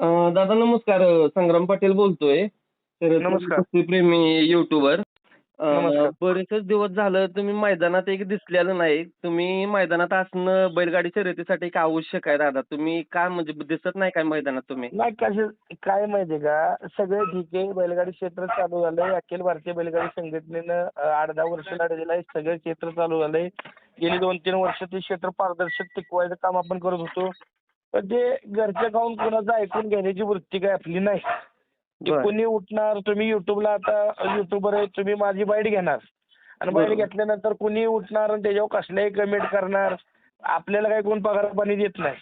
दादा नमस्कार संग्राम पाटील बोलतोय. नमस्कार. प्रेमी युट्यूबर. बरेचच दिवस झालं तुम्ही मैदानात एक दिसलेलं नाही. तुम्ही मैदानात असणं बैलगाडी शर्यतीसाठी एक आवश्यक आहे दादा. तुम्ही का म्हणजे दिसत नाही काय मैदानात तुम्ही? नाही कसं काय माहितीये का? सगळं ठीक आहे. बैलगाडी क्षेत्र चालू झालंय. अखिल भारतीय बैलगाडी संघटनेनं आठ दहा वर्ष लढा दिलाय सगळं क्षेत्र चालू झालंय. गेली दोन तीन वर्ष ते क्षेत्र पारदर्शक टिकवायचं काम आपण करत होतो. पण ते घरच्या खाऊन कोणाचं ऐकून घेण्याची वृत्ती काय आपली नाही. ते. कोणी उठणार तुम्ही युट्यूबला आता युट्यूबर आहे तुम्ही माझी बाईट घेणार. आणि बाईट. घेतल्यानंतर कुणी उठणार आणि त्याच्यावर कसल्याही कमेंट करणार आपल्याला काही कोण पगार पाणी देत नाही.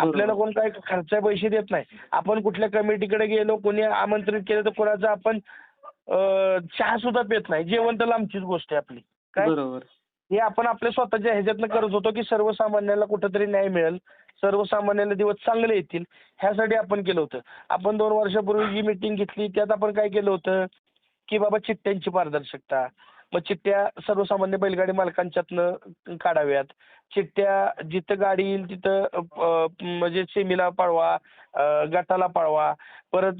आपल्याला कोण काही खर्च पैसे देत नाही. आपण कुठल्या कमिटीकडे गेलो कोणी आमंत्रित केलं तर कोणाचं आपण चहा सुद्धा पित नाही. जेवण तर लांबचीच गोष्ट आहे आपली. काय? हे आपण आपल्या स्वतःच्या ह्याच्यातनं करत होतो की सर्वसामान्याला कुठेतरी न्याय मिळेल सर्वसामान्याला दिवस चांगले येतील ह्यासाठी आपण केलं होतं. आपण दोन वर्षापूर्वी जी मिटिंग घेतली त्यात आपण काय केलं होतं? की बाबा चिठ्ठ्यांची पारदर्शकता मग चिठ्ठ्या सर्वसामान्य बैलगाडी मालकांच्यातनं काढाव्यात. चिठ्ठ्या जिथं गाडी येईल तिथं म्हणजे सेमीला पळवा गटाला पळवा. परत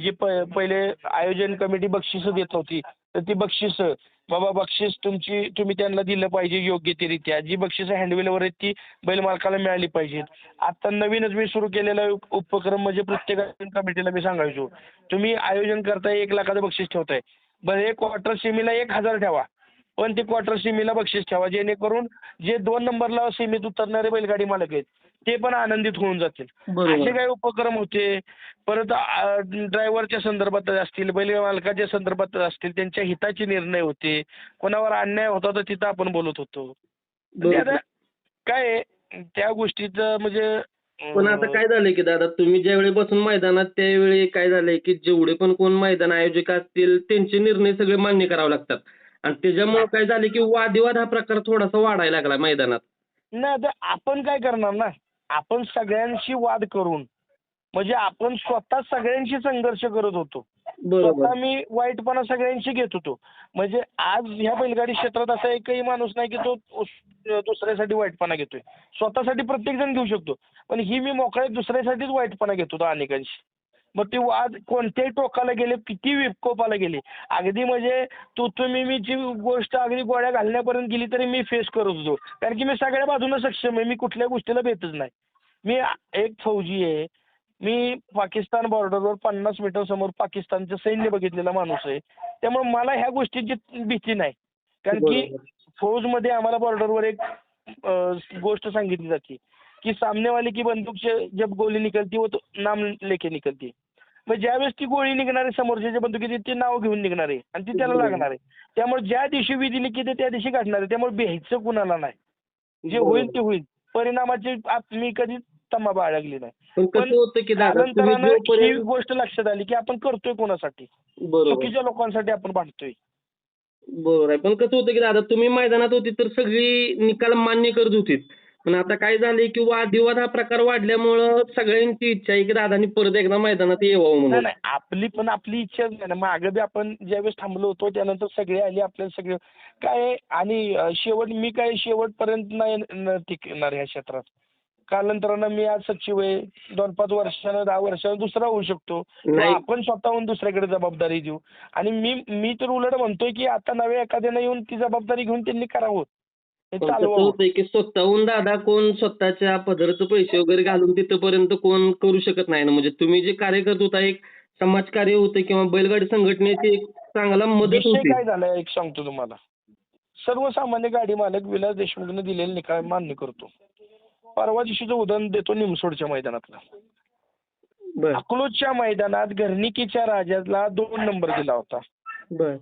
जे प- पहिले आयोजन कमिटी बक्षीस देत होती तर ती बक्षिसं बाबा बक्षीस तुमची तुम्ही त्यांना दिलं पाहिजे योग्यतेरित्या. जी बक्षिसं हँडवेलवर आहेत ती बैल मालकाला मिळाली पाहिजेत. आता नवीनच मी सुरू केलेला उपक्रम म्हणजे प्रत्येक कमिटीला मी सांगायचो. तुम्ही आयोजन करताय एक लाखाचं बक्षीस ठेवताय. बरं एक क्वार्टर सेमीला एक हजार ठेवा. पण ते क्वार्टर सेमीला बक्षीस ठेवा जेणेकरून जे दोन नंबरला सेमीत उतरणारे बैलगाडी मालक आहेत ते पण आनंदित होऊन जातील. असे काही उपक्रम होते. परत ड्रायव्हरच्या संदर्भात असतील बैल मालकाच्या संदर्भात असतील त्यांच्या हिताचे निर्णय होते. कोणावर अन्याय होता तर तिथं आपण बोलत होतो. काय त्या गोष्टीचं म्हणजे पण आता काय झालंय की दादा तुम्ही ज्यावेळी बसून मैदानात त्यावेळी काय झालंय की जेवढे पण कोण मैदान आयोजक असतील त्यांचे निर्णय सगळे मान्य करावे लागतात. आणि त्याच्यामुळे काय झाले की वादविवाद हा प्रकार थोडासा वाढायला लागला मैदानात. नाही आता आपण काय करणार ना? आपण सगळ्यांशी वाद करून म्हणजे आपण स्वतः सगळ्यांशी संघर्ष करत होतो. स्वतः मी वाईटपणा सगळ्यांशी घेत होतो. म्हणजे आज ह्या बैलगाडी क्षेत्रात असा एकही माणूस नाही की तो दुसऱ्यासाठी वाईटपणा घेतोय. स्वतःसाठी प्रत्येक जण घेऊ शकतो. पण ही मी मोकळे दुसऱ्यासाठीच वाईटपणा घेत होतो अनेकांशी. मग ते वाद कोणत्याही टोकाला गेले किती विकोपाला गेले. अगदी म्हणजे तू तुम्ही मी जी गोष्ट अगदी गोळ्या घालण्यापर्यंत गेली तरी मी फेस करत होतो. कारण की मी सगळ्या बाजूने सक्षम आहे मी कुठल्या गोष्टीला भेटच नाही. मी एक फौजी आहे मी पाकिस्तान बॉर्डरवर पन्नास मीटर समोर पाकिस्तानचं सैन्य बघितलेला माणूस आहे. त्यामुळे मला ह्या गोष्टीची भीती नाही. कारण की. फौजमध्ये आम्हाला बॉर्डरवर एक गोष्ट सांगितली जाते. की सामने वाले की बंदूक से जब गोली निकलती वो तो नाम लेके निकलती मग ज्यावेळेस ती गोळी निघणार आहे समोरच्या बंदुकीची ते नाव घेऊन निघणार आहे. आणि ती त्याला. लागणार आहे. त्यामुळे ज्या दिवशी विधी निघते ते त्या दिवशी घडणार आहे. त्यामुळे भ्यायचं कुणाला नाही. जे होईल ते होईल. परिणामाची मी कधी तमा बाळगली नाही. पण ही गोष्ट लक्षात आली की आपण करतोय कोणासाठी? चुकीच्या लोकांसाठी आपण भांडतोय. बरोबर आहे. पण कसं होतं की दादा तुम्ही मैदानात होती तर सगळी निकाल मान्य करत होती पण आता काय झालंय की वादविवाद हा प्रकार वाढल्यामुळं सगळ्यांची इच्छा आहे की दादानी परत एकदा मैदानात यावं नाही म्हणून. नाही आपली पण आपली इच्छाच नाही ना. मागं बी आपण ज्यावेळेस थांबलो होतो त्यानंतर सगळे आले आपल्याला सगळे. काय आहे, आणि अं, शेवट मी काय शेवटपर्यंत नाही न टिकणार ह्या क्षेत्रात. कालांतरानं मी आज सचिव आहे. दोन पाच वर्षानं दहा वर्षानं दुसरा होऊ शकतो. किंवा नाही. आपण स्वतःहून दुसऱ्याकडे जबाबदारी देऊ आणि मी मी तर उलट म्हणतोय की आता नव्या एखाद्यानं येऊन ती जबाबदारी घेऊन त्यांनी करावं. स्वतःहून दादा कोण स्वतःच्या पदरचं पैसे वगैरे घालून तिथपर्यंत कोण करू शकत नाही ना. म्हणजे तुम्ही जे कार्य करत होता एक समाजकार्य होतं किंवा बैलगाडी संघटनेची एक चांगला मदत होती. काय झालाय? एक सांगतो तुम्हाला. सर्वसामान्य गाडी मालक विलास देशमुखने दिलेले निकाल मान्य करतो. परवा दिवशीचं उदाहरण देतो निमसोडच्या मैदानातलं. अकलूजच्या मैदानात घरणिकीच्या राजाला दोन नंबर दिला होता. बर.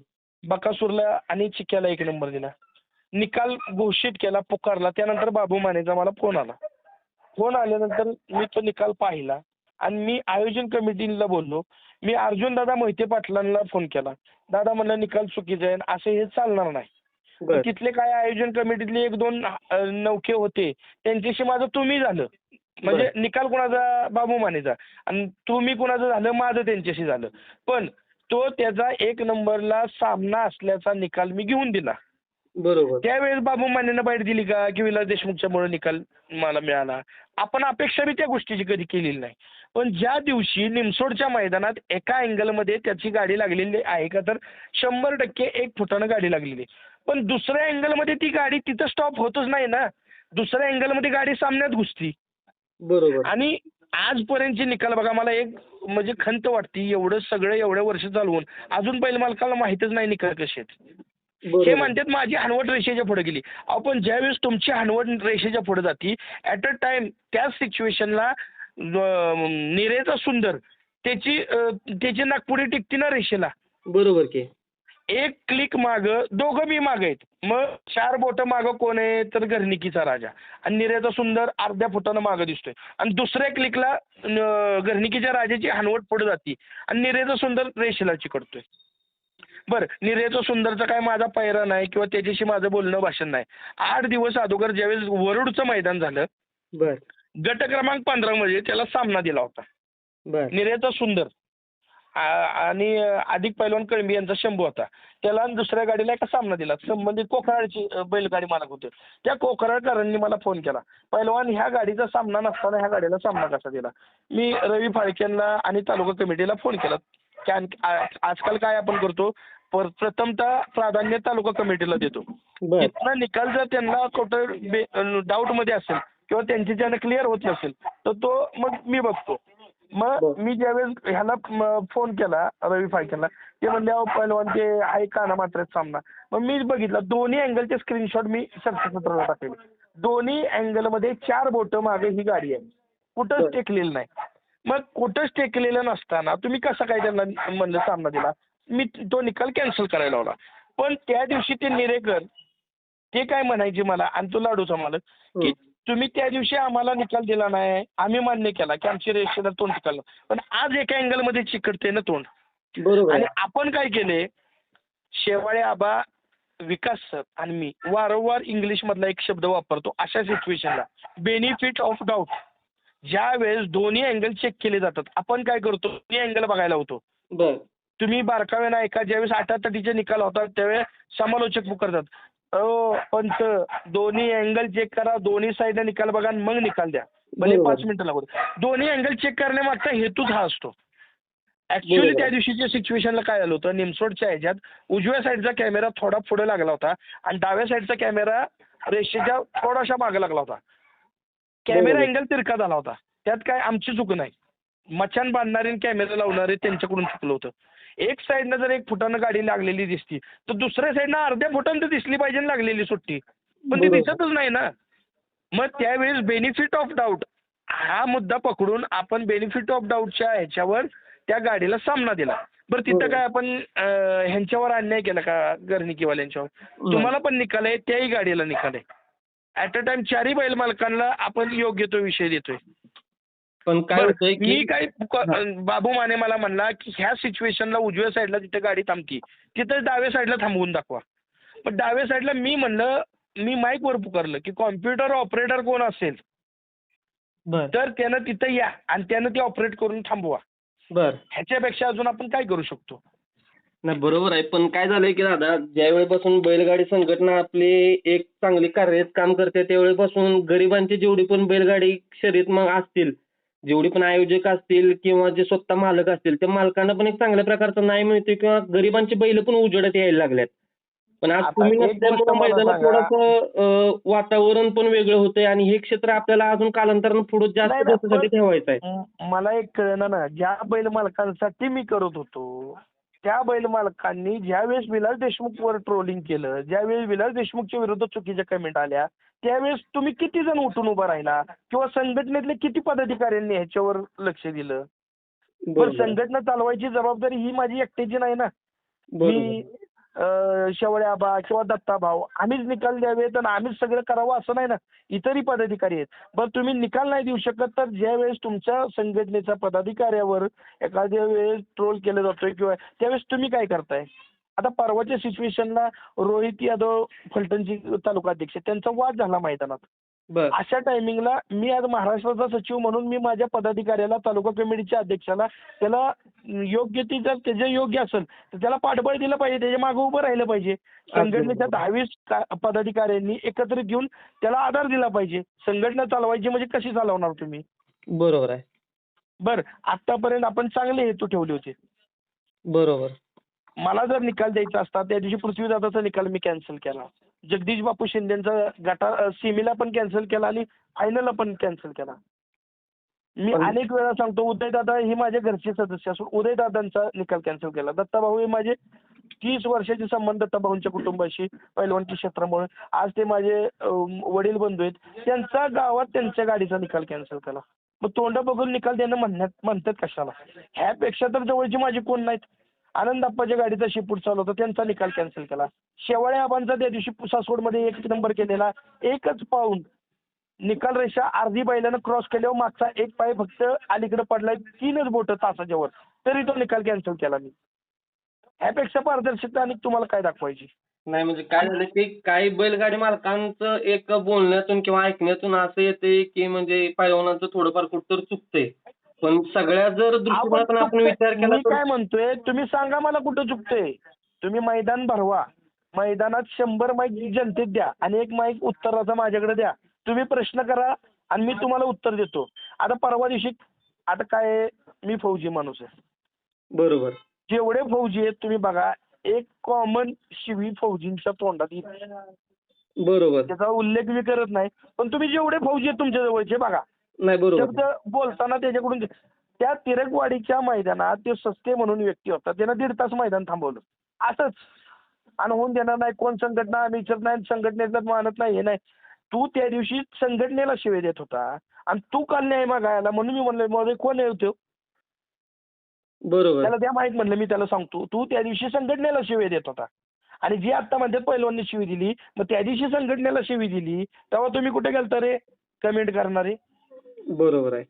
बकासूरला आणि चिक्याला एक नंबर दिला. निकाल घोषित केला पुकारला. त्यानंतर बाबू मानेचा मला फोन आला. फोन आल्यानंतर मी तो निकाल पाहिला आणि मी आयोजन कमिटीला बोललो. मी अर्जुन दादा मोहिते पाटलांना फोन केला. दादा म्हणलं निकाल चुकीचा आहे असं हे चालणार नाही. तिथले काय आयोजन कमिटीतले एक दोन नौके होते. त्यांच्याशी माझं तुम्ही झालं. म्हणजे निकाल कोणाचा? बाबू मानेचा. आणि तुम्ही कोणाचं झालं? माझं त्यांच्याशी झालं. पण तो त्याचा एक नंबरला सामना असल्याचा निकाल मी घेऊन दिला. बरोबर. त्यावेळेस बाबू मानेनं बाईट दिली का? की विलास देशमुखच्या मुळे निकाल मला मिळाला. आपण अपेक्षा बी त्या गोष्टीची कधी केलेली नाही. पण ज्या दिवशी निमसोडच्या मैदानात एका अँगलमध्ये त्याची गाडी लागलेली आहे का तर शंभर टक्के एक फुटानं गाडी लागलेली. पण दुसऱ्या अँगलमध्ये ती गाडी तिथं स्टॉप होतच नाही ना. दुसऱ्या अँगलमध्ये गाडी सामन्यात घुसती. बरोबर. आणि आजपर्यंतचे निकाल बघा मला एक म्हणजे खंत वाटते एवढं सगळं एवढ्या वर्ष चालवून. अजून पहिले मालकाला माहितच नाही निकाल कसे आहेत. हे म्हणतात माझी हनवट रेषेच्या पुढे गेली. आपण ज्यावेळेस तुमची हनवट रेषेच्या पुढे जाती ॲट अ टाइम त्याच सिच्युएशनला निरेचा सुंदर त्याची त्याची नागपुडी टिकती ना रेषेला. बरोबर की. एक क्लिक माग दोघं बी माग आहेत. मग चार बोट माग कोण आहे? तर घरनिकीचा राजा. आणि निरेचा सुंदर अर्ध्या फुटानं मागं दिसतोय. आणि दुसऱ्या क्लिकला घरनिकीच्या राजाची हनवट पुढे जाते. आणि निरेचा सुंदर रेषेला चिकटतोय. बरं निरेचा सुंदरचा काय माझा पैरा नाही किंवा त्याच्याशी माझं बोलणं भाषण नाही. आठ दिवस अगोदर ज्यावेळेस वरुडचं मैदान झालं बर. गट क्रमांक पंधरा मध्ये त्याला सामना दिला होता. बर. निरेचा सुंदर. आणि अधिक पैलवान कळंबी यांचा शंभू होता. त्याला दुसऱ्या गाडीला एका सामना दिला. संबंधित कोकराळची बैलगाडी मालक होते. त्या कोकराळकरांनी मला फोन केला. पैलवान ह्या गाडीचा सामना नसताना ह्या गाडीला सामना कसा दिला? मी रवी फाळकेंना आणि तालुका कमिटीला फोन केला. आजकाल काय आपण करतो? प्रथमतः प्राधान्य तालुका कमिटीला देतो. बर. तिथला निकाल जर त्यांना कुठं डाऊटमध्ये असेल किंवा त्यांची ज्यानं क्लिअर होत नसेल तर तो मग मी बघतो. मग. मी ज्यावेळेस ह्याला फोन केला रवी फाळकेला ते म्हणले अहो पहिलवान ते आहे काना मात्र सामना. मग मी बघितला दोन्ही अँगलचे स्क्रीनशॉट मी चर्चासत्राला टाकले. दोन्ही अँगलमध्ये चार बोटं मागे ही गाडी आहे. कुठंच. टेकलेलं नाही. मग कुठंच टेकलेलं नसताना तुम्ही कसा काय त्यांना म्हणलं सामना दिला? मी तो निकाल कॅन्सल करायला लावला. पण त्या दिवशी ते निरेकर ते काय म्हणायचे मला? आणि तो लाडूचा मालक की हं. तुम्ही त्या दिवशी आम्हाला निकाल दिला नाही आम्ही मान्य केला की आमची रेषेला तोंड टिकलं पण आज एका अँगलमध्ये चिकटते ना तोंड. बरोबर. आणि. आपण काय केले? शेवाळे आबा विकास सर आणि मी वारंवार इंग्लिश मधला एक शब्द वापरतो अशा सिच्युएशनला बेनिफिट ऑफ डाऊट ज्या वेळेस दोन्ही अँगल चेक केले जातात आपण काय करतो? दोन्ही अँगल बघायला होतो. तुम्ही बारकावे नाही का ज्यावेळेस आठातटीचे निकाल होतात त्यावेळेस समालोचक पुकारतात अहो पंच दोन्ही अँगल चेक करा दोन्ही साईडने निकाल बघा आणि मग निकाल द्या भले बरोबर. पाच मिनिटं लागू दे. दोन्ही अँगल चेक करण्यामागचा हेतूच हा असतो ऍक्च्युली. त्या दिवशीच्या सिच्युएशनला काय झालं होतं निमसोडच्या ह्याच्यात उजव्या साईडचा कॅमेरा थोडा पुढे लागला होता आणि डाव्या साईडचा कॅमेरा रेषेच्या थोडासा मागे लागला होता कॅमेरा. अँगल तिरका झाला होता त्यात काय आमची चूक नाही मचान बांधणारे आणि कॅमेरा लावणारे त्यांच्याकडून चुकलं होतं. एक साईडनं जर एक फुटानं गाडी लागलेली दिसती तर दुसऱ्या साईडनं अर्ध्या फुटानं तर दिसली पाहिजे ना लागलेली सुट्टी. पण ती. दिसतच नाही ना. मग त्यावेळेस बेनिफिट ऑफ डाऊट हा मुद्दा पकडून आपण बेनिफिट ऑफ डाऊटच्या ह्याच्यावर त्या गाडीला सामना दिला. बरं तिथं. काय आपण ह्यांच्यावर अन्याय केला का गर्निकीवाल्यांच्यावर? तुम्हाला पण निकाल आहे त्याही गाडीला निकाल आहे. ऍट अ टाइम चारही बैल मालकांना आपण योग्य तो विषय देतोय. पण काय होतंय मी की काय बाबू माने मला म्हणला की ह्या सिच्युएशनला उजव्या साईडला तिथे गाडी थांबती तिथं डाव्या साईडला थांबवून दाखवा. पण डाव्या साईडला मी म्हणलं मी माईक वर पुकारलं की कॉम्प्युटर ऑपरेटर कोण असेल? बर. तर त्यानं तिथं या आणि त्यानं ते ऑपरेट करून थांबवा. बर. ह्याच्यापेक्षा अजून आपण काय करू शकतो? नाही बरोबर आहे पण काय झालंय की दादा ज्यावेळेपासून बैलगाडी संघटना आपली एक चांगली कार्यरत काम करते त्यावेळेपासून गरिबांची जेवढी पण बैलगाडी शर्यत मग असतील जेवढी पण आयोजक असतील किंवा जे स्वतः मालक असतील त्या मालकांना पण एक चांगल्या प्रकारचा न्याय मिळतोय किंवा गरिबांची बैल पण उजेडात यायला लागल्यात पण आज तुम्ही नसल्यामुळे मैदानात. थोडंसं वातावरण पण वेगळं होतंय आणि हे क्षेत्र आपल्याला अजून कालांतरानं पुढे जास्त दिवसासाठी ठेवायचं आहे मला एक कळलं ना ज्या बैल मालकांसाठी मी करत होतो त्या बैल मालकांनी ज्यावेळेस विलास देशमुखवर ट्रोलिंग केलं ज्यावेळेस विलास देशमुखच्या विरुद्ध चुकीच्या कमेंट आल्या त्यावेळेस तुम्ही किती जण उठून उभा राहिला? किंवा संघटनेतले किती पदाधिकाऱ्यांनी ह्याच्यावर लक्ष दिलं? पण संघटना चालवायची जबाबदारी ही माझी एकट्याची नाही ना. मी शेवळे आबा किंवा दत्ता भाऊ आम्हीच निकाल द्यावेत आणि आम्हीच सगळं करावं असं नाही ना. इतरही पदाधिकारी आहेत. बरं तुम्ही निकाल नाही देऊ शकत तर ज्या वेळेस तुमच्या संघटनेच्या पदाधिकाऱ्यावर एखाद्या वेळेस ट्रोल केलं जातोय किंवा त्यावेळेस तुम्ही काय करताय? आता परवाच्या सिच्युएशनला रोहित यादव फलटणची तालुका अध्यक्ष त्यांचा वाद झाला मैदानात. अशा टायमिंगला मी आज महाराष्ट्राचा सचिव म्हणून मी माझ्या पदाधिकाऱ्याला तालुका कमिटीच्या अध्यक्षाला त्याला योग्य ती जर त्याचे योग्य असेल तर त्याला पाठबळ दिलं पाहिजे त्याच्यामागे उभं राहिलं पाहिजे. संघटनेच्या दहावीस पदाधिकाऱ्यांनी एकत्रित घेऊन त्याला आधार दिला पाहिजे. संघटना चालवायची म्हणजे कशी चालवणार तुम्ही? बरोबर आहे. बर आतापर्यंत आपण चांगले हेतू ठेवले होते. बरोबर. मला जर निकाल द्यायचा असता त्या दिवशी पृथ्वीदादाचा निकाल मी कॅन्सल केला. जगदीश बापू शिंदेचा गटा सीमेला पण कॅन्सल केला आणि फायनलला पण कॅन्सल केला. मी अनेक वेळा सांगतो उदयदादा हे माझे घरचे सदस्य असून उदयदादांचा निकाल कॅन्सल केला. दत्ताभाऊ हे माझे तीस वर्षाचे संबंध दत्ताभाऊंच्या कुटुंबाशी पैलवानच्या क्षेत्रामुळे. आज ते माझे वडील बंधू आहेत. त्यांचा गावात त्यांच्या गाडीचा निकाल कॅन्सल केला. मग तोंड बघून निकाल देणं म्हणण्यात म्हणतात कशाला? ह्यापेक्षा तर जवळची माझी कोण नाहीत? आनंद अप्पाच्या गाडीचा शिपूट चालू होता. त्यांचा निकाल कॅन्सल केला. शेवाळे आबांचा त्या दिवशी सासवडमध्ये एक नंबर केलेला. एकच पाऊंड निकाल रेषा अर्धी बैलानं क्रॉस केल्यावर मागचा एक पाय फक्त अलीकडे पडलाय. तीनच बोट तासाच्या वर. तरी तो निकाल कॅन्सल केला मी ह्यापेक्षा पारदर्शकता आणि तुम्हाला काय दाखवायची? नाही म्हणजे काय झालं की काही बैलगाडी मालकांचं एक बोलण्यातून किंवा ऐकण्यातून असं येते की म्हणजे पैलवानाचं थोडंफार कुठतर चुकतंय. पण सगळ्या जर दृष्टिकोनातून आपण. विचार केला मी काय म्हणतोय तुम्ही सांगा मला कुठं चुकतंय. तुम्ही मैदान भरवा. मैदानात शंभर माईक जनतेत द्या आणि एक माईक उत्तराचा माझ्याकडे द्या. तुम्ही प्रश्न करा आणि मी तुम्हाला उत्तर देतो. आता परवा दिवशी आता काय मी फौजी माणूस आहे. बरोबर. जेवढे फौजी आहेत तुम्ही बघा एक कॉमन शिवी फौजींच्या तोंडात येते. बरोबर. त्याचा उल्लेख मी करत नाही. पण तुम्ही जेवढे फौजी आहेत तुमच्या जवळचे बघा. नाही बरोबर. शब्द बोलताना त्याच्याकडून त्या तिरकवाडीच्या मैदानात ते सस्ते म्हणून व्यक्ती होता. त्यानं दीड तास मैदान थांबवलं. असंच. आणि होऊन देणार नाही कोण संघटना आम्ही विचारत नाही संघटनेचं मानत नाही हे नाही. तू त्या दिवशी संघटनेला शिवे देत होता. आणि तू काल न्याय मागायला म्हणून मी म्हणलं माझे कोण आहे तो बरोबर. त्याला द्या माहीत म्हणलं मी त्याला सांगतो. तू त्या दिवशी संघटनेला शिवे देत होता. आणि जी आता म्हणतात पहिलवानने शिवी दिली मग त्या दिवशी संघटनेला शिवी दिली तेव्हा तुम्ही कुठे गेलता रे? कमेंट करणारे. बरोबर आहे.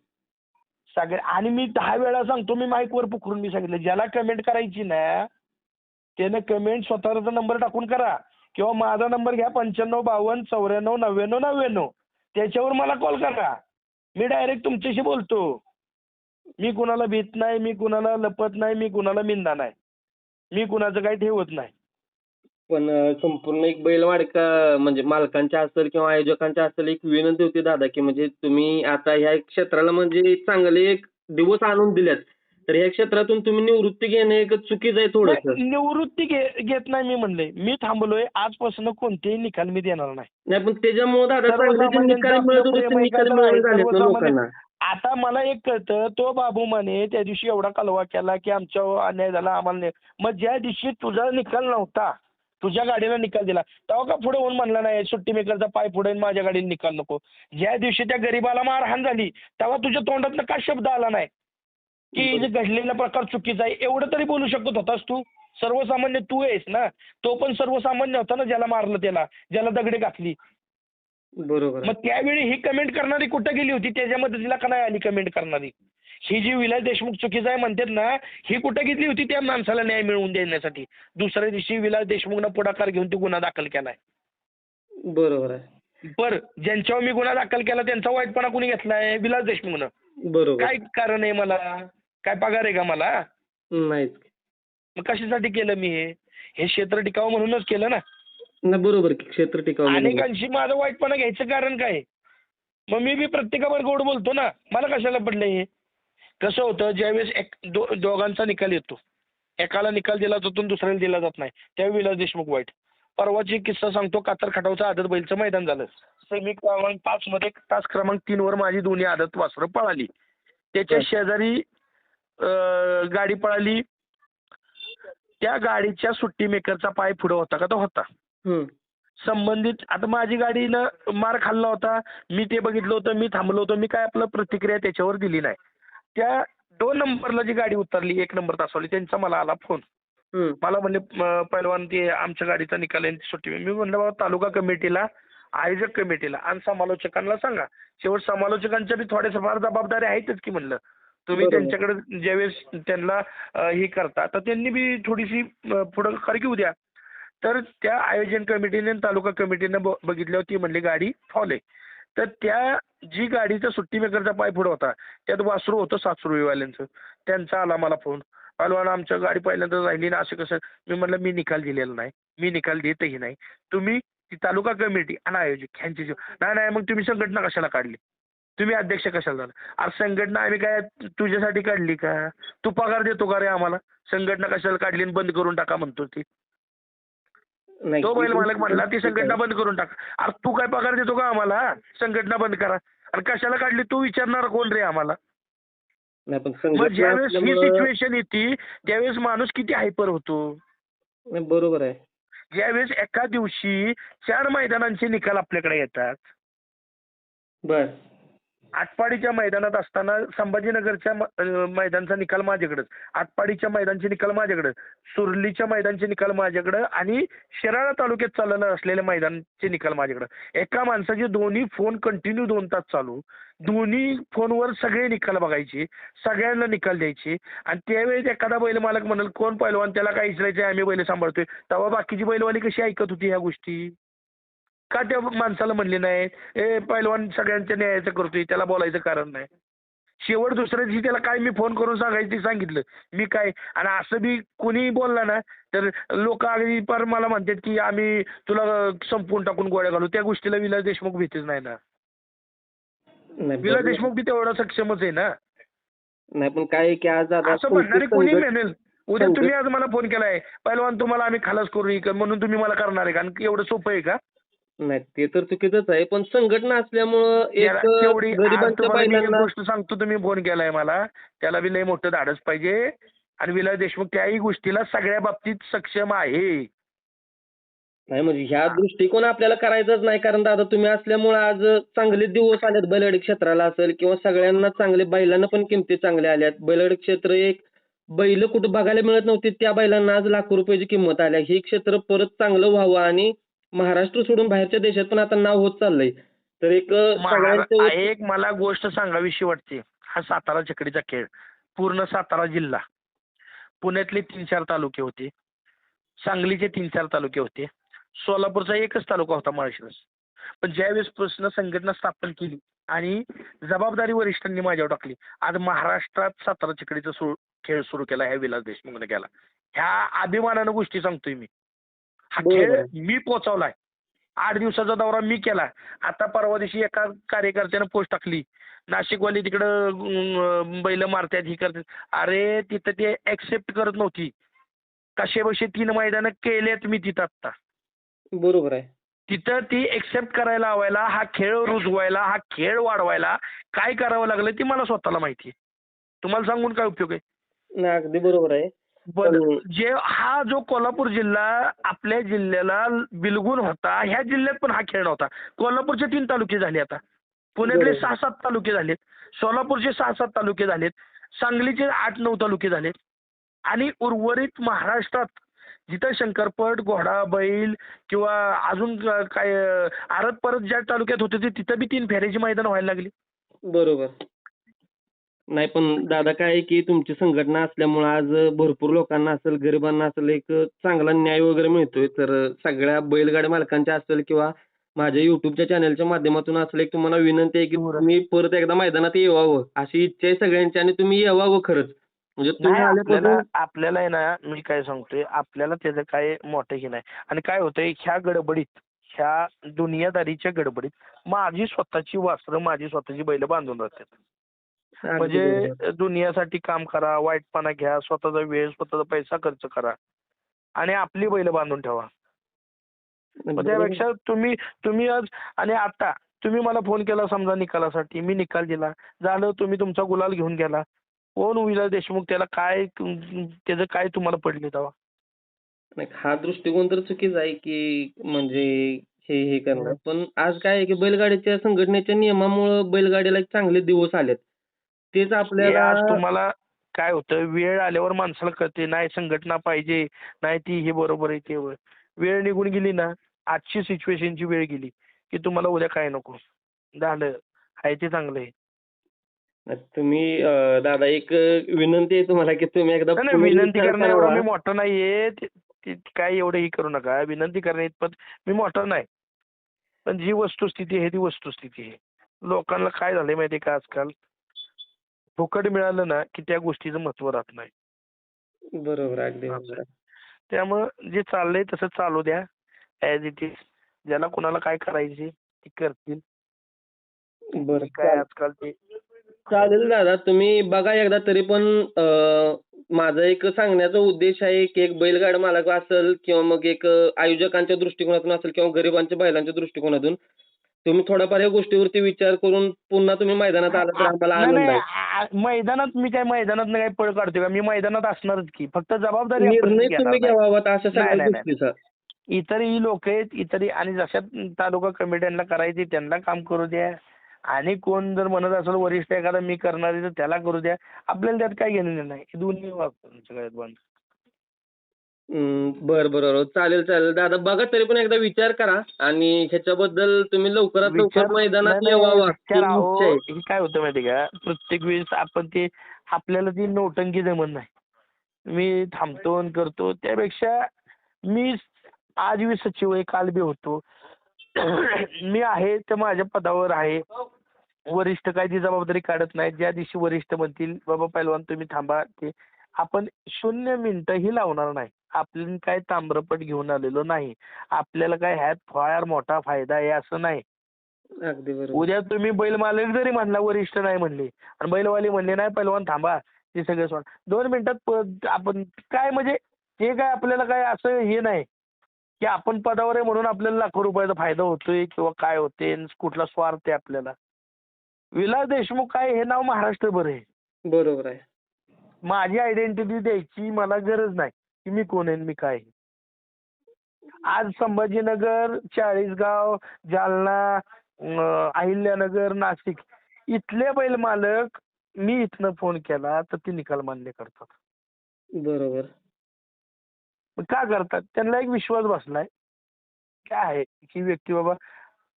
सगळे आणि मी दहा वेळा सांगतो मी माईकवर पुखरून मी सांगितलं ज्याला कमेंट करायची ना त्यानं कमेंट स्वतःचा नंबर टाकून करा. किंवा माझा नंबर घ्या पंच्याण्णव बावन्न चौऱ्याण्णव नव्याण्णव नव्याण्णव. त्याच्यावर मला कॉल करा. मी डायरेक्ट तुमच्याशी बोलतो. मी कुणाला भीत नाही मी कुणाला लपत नाही मी कुणाला मिंदा नाही. मी कुणाचं काही ठेवत नाही. पण अं, संपूर्ण एक बैलवाडका म्हणजे मालकांच्या असेल किंवा आयोजकांच्या असेल एक विनंती होती दादा की म्हणजे तुम्ही आता ह्या क्षेत्राला म्हणजे चांगले एक दिवस आणून दिल्यात तर ह्या क्षेत्रातून तुम्ही निवृत्ती घेणे एक चुकीचं आहे थोडंसं. नाही, निवृत्ती घे- घेत नाही मी म्हणले. मी थांबलोय. आजपासून कोणतेही निकाल मी देणार नाही. नाही पण त्याच्यामुळे दादा चांगले जे सर्वसामान्यांचं निकाल मिळत होते ते निकाल मिळून झालेत ना सर्वसामान्य- लोकांना. आता मला एक कळतं तो बाबू माने त्या दिवशी एवढा कलवा केला की आमच्या अन्याय झाला आम्हाला नाही. मग ज्या दिवशी तुझा निकाल नव्हता तुझ्या गाडीला निकाल दिला. तेव्हा का पुढे होऊन म्हणला नाही सुट्टी मेकरचा पाय पुढे माझ्या गाडीला निकाल नको. ज्या दिवशी त्या गरीबाला मारहाण झाली तेव्हा तुझ्या तोंडातनं का शब्द आला नाही? की जे घडलेला प्रकार चुकीचा आहे एवढं तरी बोलू शकत होतास तू? सर्वसामान्य तू आहेस ना? तो पण सर्वसामान्य होता ना ज्याला मारलं त्याला ज्याला दगडे घातली. बरोबर. मग त्यावेळी ही कमेंट करणारी कुठं गेली होती? त्याच्या मदतीला का नाही आली कमेंट करणारी? ही जी विलास देशमुख चुकीचं आहे म्हणतात ना ही कुठं घेतली होती त्या माणसाला न्याय मिळवून देण्यासाठी? दुसऱ्या दिवशी विलास देशमुखनं पुढाकार घेऊन तो गुन्हा दाखल केलाय. बरोबर आहे. बर ज्यांच्यावर मी गुन्हा दाखल केला त्यांचा वाईटपणा कुणी घेतलाय? विलास देशमुखनं. बरोबर. काय कारण आहे मला? काय पगार आहे का मला? नाहीच. मग कशासाठी केलं मी हे? हे क्षेत्र टिकावं म्हणूनच केलं ना. नाही बरोबर क्षेत्र टिकावं. अनेकांशी माझं वाईटपणा घ्यायचं कारण काय? मग मी बी प्रत्येकावर गोड बोलतो ना. मला कशाला पडलं हे? कसं होतं ज्यावेळेस एक दो दोघांचा निकाल येतो. एकाला निकाल दिला जातो दुसऱ्याला दिला जात नाही. त्यावेळी विलास देशमुख वाईट. परवाची किस्सा सांगतो कातर खटावचं आदत बैलचं मैदान झालं. सेमी क्रमांक पाच मध्ये तास क्रमांक तीन वर माझी दोन्ही आदत वासरं पळाली. त्याच्या. शेजारी गाडी पळाली. त्या गाडीच्या सुट्टी मेकरचा पाय पुढे होता का तो होता. संबंधित आता माझी गाडीनं मार खाल्ला होता. मी ते बघितलं होतं मी थांबलो होतो. मी काय आपलं प्रतिक्रिया त्याच्यावर दिली नाही. त्या दोन नंबरला जी गाडी उतरली एक नंबर तासवाली त्यांचा मला आला फोन हम्म. मला म्हणले "म, पहिलवान ते आमच्या गाडीचा निकाल आहे ती सुट्टी मी म्हणलं बाबा तालुका कमिटीला आयोजक कमिटीला आणि समालोचकांना सांगा. शेवट समालोचकांच्या बी थोड्याशा फार जबाबदारी आहेतच की म्हणलं. तुम्ही बरोबर. त्यांच्याकडे ज्यावेळेस त्यांना अं, हे करता तर त्यांनी बी थोडीशी अं, पुढाकार घेऊ द्या. तर त्या आयोजन कमिटीने आणि तालुका कमिटीने ब- बघितल्यावर ती म्हणली गाडी फॉल आहे. तर त्या जी गाडीचा सुट्टी मेकरचा पाय पुढं होता त्यात वासरू होतं सातसुरवीवाल्यांचं त्यांचा आला मला फोन अलवान आमच्या गाडी पहिल्यांदा राहिली ना असं कसं मी म्हणलं मी निकाल दिलेला नाही. मी निकाल देतही नाही. तुम्ही ती तालुका कमिटी आणि ह्यांची जी- नाही नाही मग तुम्ही संघटना कशाला काढली? तुम्ही अध्यक्ष कशाला झाला? अरे संघटना आम्ही काय तुझ्यासाठी काढली का? तू पगार देतो का रे आम्हाला? संघटना कशाला काढली आणि बंद करून टाका म्हणतो ती. नाही, तो बैल मालक म्हणला ती संघटना बंद करून टाक. अरे तू काय पगार देतो का आम्हाला? संघटना बंद करा. अरे कशाला काढली? तू विचारणार कोण रे आम्हाला? नाही पण मग संघटना ज्यावेळेस ही सिच्युएशन येते त्यावेळेस माणूस किती हायपर होतो? बरोबर आहे. ज्यावेळेस एका दिवशी चार मैदानांचे निकाल आपल्याकडे येतात. बर. आटपाडीच्या मैदानात असताना संभाजीनगरच्या मैदानचा निकाल माझ्याकडं आटपाडीच्या मैदानचे निकाल माझ्याकडं. सुरलीच्या मैदानचे निकाल माझ्याकडं आणि शिराळा तालुक्यात चाललेलं असलेल्या मैदानचे निकाल माझ्याकडं. एका माणसाचे दोन्ही फोन कंटिन्यू दोन तास चालू. दोन्ही फोनवर सगळे निकाल बघायचे. सगळ्यांना निकाल द्यायचे. आणि त्यावेळेस एखादा बैल मालक म्हणाल कोण पैलवान? त्याला काय इचरायचं आम्ही बैल सांभाळतोय. तेव्हा बाकीची बैलवाली कशी ऐकत होती ह्या गोष्टी? का त्या माणसाला म्हणले नाही? ए पैलवान सगळ्यांच्या न्यायाचं करतोय त्याला बोलायचं कारण नाही. शेवट दुसऱ्या दिवशी त्याला काय मी फोन करून सांगायचं ते सांगितलं. मी काय आणि असं बी कोणी बोलला ना तर लोक अगदी पर मला म्हणतात की आम्ही तुला संपवून टाकून गोळ्या घालू. त्या गोष्टीला विलास देशमुख भीतीच नाही ना. नाही विलास बरोबर. देशमुख बी तेवढा सक्षमच आहे ना. नाही पण काय आहे की आज असं म्हणणारे कोणी म्हणेल उद्या तुम्ही आज मला फोन केलाय. पैलवान तुम्हाला आम्ही खलास करू इकडं म्हणून तुम्ही मला करणार आहे. का आणि एवढं सोपं आहे का? नाही ते तर चुकीचंच आहे पण संघटना असल्यामुळं एक त्याला तेवढी आज गरिबांच्या तुम्हाला मी एक बैलांना गोष्ट सांगतो तुम्ही फोन केलाय मला. त्याला बी लय मोठं धाडस पाहिजे. आणि विलास देशमुख त्याही गोष्टीला सगळ्या बाबतीत सक्षम आहे. नाही म्हणजे ह्या दृष्टिकोन आपल्याला करायचाच नाही कारण दादा तुम्ही असल्यामुळे आज चांगले दिवस आलेत बैलगाडी क्षेत्राला असेल किंवा सगळ्यांना चांगले बैलांना पण किमती चांगल्या आल्यात. बैलगाडी क्षेत्र एक बैल कुठं बघायला मिळत नव्हती त्या बैलांना आज लाखो रुपयाची किंमत आल्या. हे क्षेत्र परत चांगलं व्हावं आणि महाराष्ट्र सोडून बाहेरच्या देशात पण आता नाव होत चाललंय. तर एक सगळ्यांचं एक मला गोष्ट सांगावीशी वाटते. हा सातारा चकडीचा खेळ. पूर्ण सातारा जिल्हा. पुण्यातले तीन चार तालुके होते. सांगलीचे तीन चार तालुके होते. सोलापूरचा एकच तालुका होता माळशिरस पण ज्यावेळेस प्रश्न संघटना स्थापन केली आणि जबाबदारी वरिष्ठांनी माझ्यावर टाकली आज महाराष्ट्रात सातारा चकडीचा सु खेळ सुरू केला ह्या विलास देशमुखने केला. ह्या अभिमानानं गोष्टी सांगतोय मी. हा खेळ. मी पोचवलाय आठ दिवसाचा दौरा मी केला. आता परवा दिवशी एका कार्यकर्त्यानं पोस्ट टाकली. नाशिकवाली तिकडं बैल मारतात ही करतात. अरे तिथं ते ऍक्सेप्ट करत नव्हती. कसे बसे तीन मैदानं केलेत मी तिथं आत्ता. बरोबर आहे. तिथं ती एक्सेप्ट करायला लावायला हा खेळ रुजवायला हा खेळ वाढवायला काय करावं लागलं ते मला स्वतःला माहिती आहे. तुम्हाला सांगून काय उपयोग आहे? अगदी बरोबर आहे. जे हा जो कोल्हापूर जिल्हा आपल्या जिल्ह्याला बिलगून होता ह्या जिल्ह्यात पण हा खेळ नव्हता. कोल्हापूरचे तीन तालुके झाले आता. पुण्यातले. सहा सात तालुके झालेत. सोलापूरचे सहा सात तालुके झालेत. सांगलीचे आठ नऊ तालुके झालेत. आणि उर्वरित महाराष्ट्रात जिथं शंकरपट घोडा बैल किंवा अजून काय आरत परत ज्या तालुक्यात होते तिथं बी तीन फेऱ्याची मैदान व्हायला लागली. बरोबर. नाही पण दादा काय आहे की तुमची संघटना असल्यामुळे आज भरपूर लोकांना असेल गरिबांना असेल एक चांगला न्याय वगैरे मिळतोय तर सगळ्या बैलगाडी मालकांच्या असेल किंवा माझ्या युट्यूबच्या चॅनलच्या माध्यमातून असेल एक तुम्हाला विनंती आहे की. तुम्ही परत एकदा मैदानात यावं अशी इच्छा आहे सगळ्यांची आणि तुम्ही यावं खरंच म्हणजे तुम्ही नाही आल्यापासून आपल्याला आहे ना मी काय सांगतोय आपल्याला त्याचं काय मोठं हे नाही आणि काय होतंय ह्या गडबडीत ह्या दुनियादारीच्या गडबडीत माझी स्वतःची वासरं माझी स्वतःची बैल बांधून राहतात. म्हणजे दुनियासाठी काम करा वाईटपणा घ्या स्वतःचा वेळ स्वतःचा पैसा खर्च करा आणि आपली बैल बांधून ठेवा. त्यापेक्षा तुम्ही तुम्ही आज आणि आता तुम्ही मला फोन केला समजा निकालासाठी मी निकाल दिला. झालं तुम्ही तुमचा गुलाल घेऊन गेला. कोण विलास देशमुख? त्याला काय त्याचं काय तुम्हाला पडले तेव्हा? नाही हा दृष्टिकोन तर चुकीचा आहे की म्हणजे हे हे करणं पण आज काय आहे की बैलगाडीच्या संघटनेच्या नियमामुळं बैलगाडीला चांगले दिवस आलेत. तेच आपल्याला आज तुम्हाला काय होतं? वेळ आल्यावर माणसाला कळते नाही संघटना पाहिजे नाही ती हे बरोबर आहे ते बरोबर. वेळ निघून गेली ना आजची सिच्युएशनची वेळ गेली की तुम्हाला उद्या काय नको? झालं. आहे ते चांगलं आहे. तुम्ही दादा एक विनंती आहे तुम्हाला की तुम्ही एकदा विनंती पुनर्विचार करणं एवढं. मी मोठं नाहीये. काय एवढं हे करू नका. विनंती करणे इतपत मी मोठं नाही. पण जी वस्तुस्थिती आहे ती वस्तुस्थिती आहे. लोकांना काय झालंय माहितीये का आजकाल? फुकट मिळालं ना की त्या गोष्टीचं महत्त्व राहत नाही. बरोबर अगदी बरोबर. त्यामुळं जे चाललंय तसं चालू द्या. ॲज इट इज ज्याला कोणाला काय करायचे ते करतील. बरं काय. आजकाल ते चालेल दादा तुम्ही बघा एकदा तरी पण माझा एक सांगण्याचा उद्देश आहे की एक बैलगाड मालक असेल किंवा मग एक आयोजकांच्या दृष्टिकोनातून असेल किंवा गरिबांच्या बैलांच्या दृष्टिकोनातून तुम्ही थोड्याफार या गोष्टीवरती विचार करून पुन्हा तुम्ही मैदानात आला तर आम्हाला आनंद आहे. मैदानात मी काय मैदानात काही पळ काढतोय का? मी मैदानात असणारच की. फक्त जबाबदारी निर्णय तुम्ही. घ्यावा अशा सगळ्या. गोष्टीचा. इतरही लोक आहेत इतरही आणि जशा तालुका कमिट्यांना करायचे त्यांना काम करू द्या. आणि कोण जर म्हणत असेल वरिष्ठ एखादा मी करणार आहे तर त्याला करू द्या. आपल्याला त्यात काय घेणं नाही. दोन्ही सगळ्यात बंद. बरं बरं बरं. चालेल चालेल. दादा बघा तरी पण एकदा विचार करा. आणि ह्याच्याबद्दल तुम्ही लवकरात लवकर विचार- मैदानात नाही, अहो, हे काय होतं माहिती का? प्रत्येक वेळेस आपण ते आपल्याला ती नौटंकी जमत नाही. मी थांबतो आणि करतो. त्यापेक्षा मी आज बी सचिव आहे काल बी होतो. मी आहे तर माझ्या पदावर आहे. वरिष्ठ काय ती जबाबदारी काढत नाही ज्या दिवशी वरिष्ठ म्हणतील बाबा पैलवान तुम्ही थांबा. ते आपण शून्य मिनिटंही लावणार नाही. आपण काय ताम्रपट घेऊन आलेलो नाही. आपल्याला काय ह्यात फार मोठा फायदा आहे असं नाही. अगदी बरोबर. उद्या तुम्ही बैल मालक जरी म्हणला वरिष्ठ नाही म्हणले आणि बैलवाले म्हणले नाही पैलवान थांबा. ते सगळं सोड. दोन मिनिटात प- आपण काय म्हणजे ते काय आपल्याला काय असं हे नाही की आपण पदावर आहे म्हणून आपल्याला लाखो रुपयाचा फायदा होतोय किंवा काय होते कुठला स्वार्थ आहे आपल्याला. विलास देशमुख काय हे नाव महाराष्ट्रभर आहे. बरोबर आहे. माझी आयडेंटिटी द्यायची मला गरज नाही. की मी कोण आहे आणि मी काय आहे. आज संभाजीनगर चाळीसगाव जालना अं, अहिल्यानगर नाशिक इथले बैल मालक मी इथनं फोन केला तर ते निकाल मान्य करतात. बरोबर. मग का करतात? त्यांना एक विश्वास बसलाय. काय आहे की व्यक्ती बाबा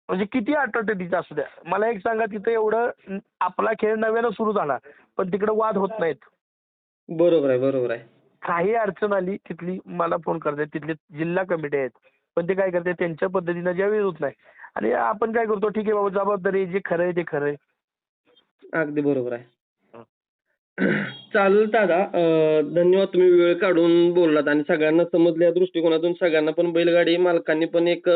म्हणजे किती अटोटेटीचा असू द्या. मला एक सांगा तिथं एवढं न- आपला खेळ नव्यानं सुरू झाला पण तिकडे वाद होत नाहीत. बरोबर आहे बरोबर आहे. काही अडचण आली तिथली मला फोन करतात. तिथले जिल्हा कमिटी आहेत. पण ते काय करतात त्यांच्या पद्धतीनं ज्यावेळी होत नाही. आणि आपण काय करतो ठीक आहे बाबा जबाबदारी जे खरं आहे ते खरं आहे. अगदी बरोबर आहे. चालेल दादा. धन्यवाद तुम्ही वेळ काढून बोललात आणि सगळ्यांना समजल्या दृष्टिकोनातून. सगळ्यांना पण बैलगाडी मालकांनी पण एक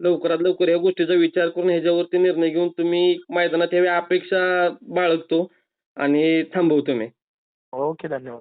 लवकरात लवकर या गोष्टीचा विचार करून ह्याच्यावरती निर्णय घेऊन तुम्ही मैदानात यावी अपेक्षा बाळगतो. आणि थांबवतो मी. ओके धन्यवाद.